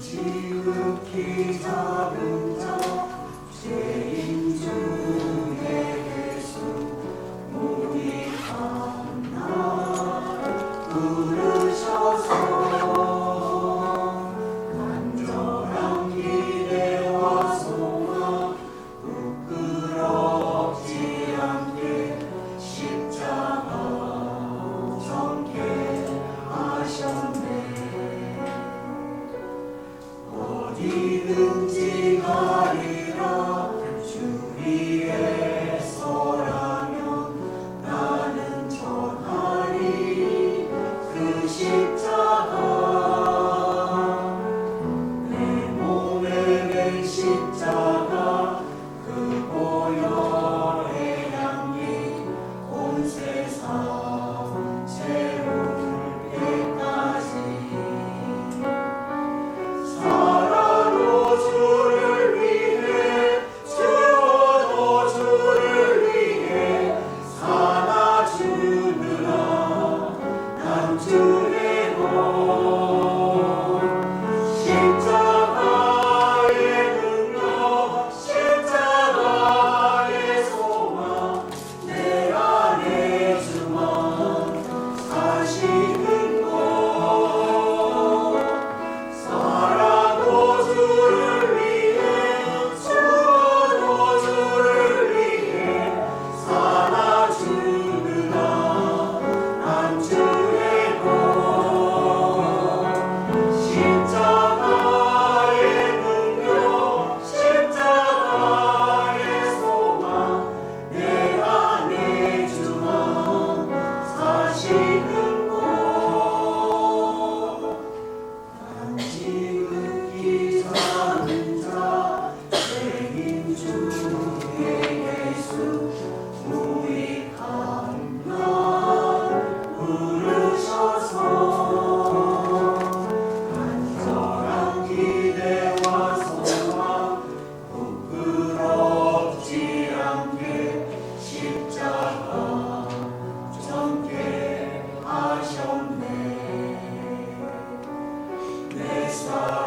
지극히 작은 자 죄인 중에 예수 모니 하나 부르셔서 grande Senhor. Christ.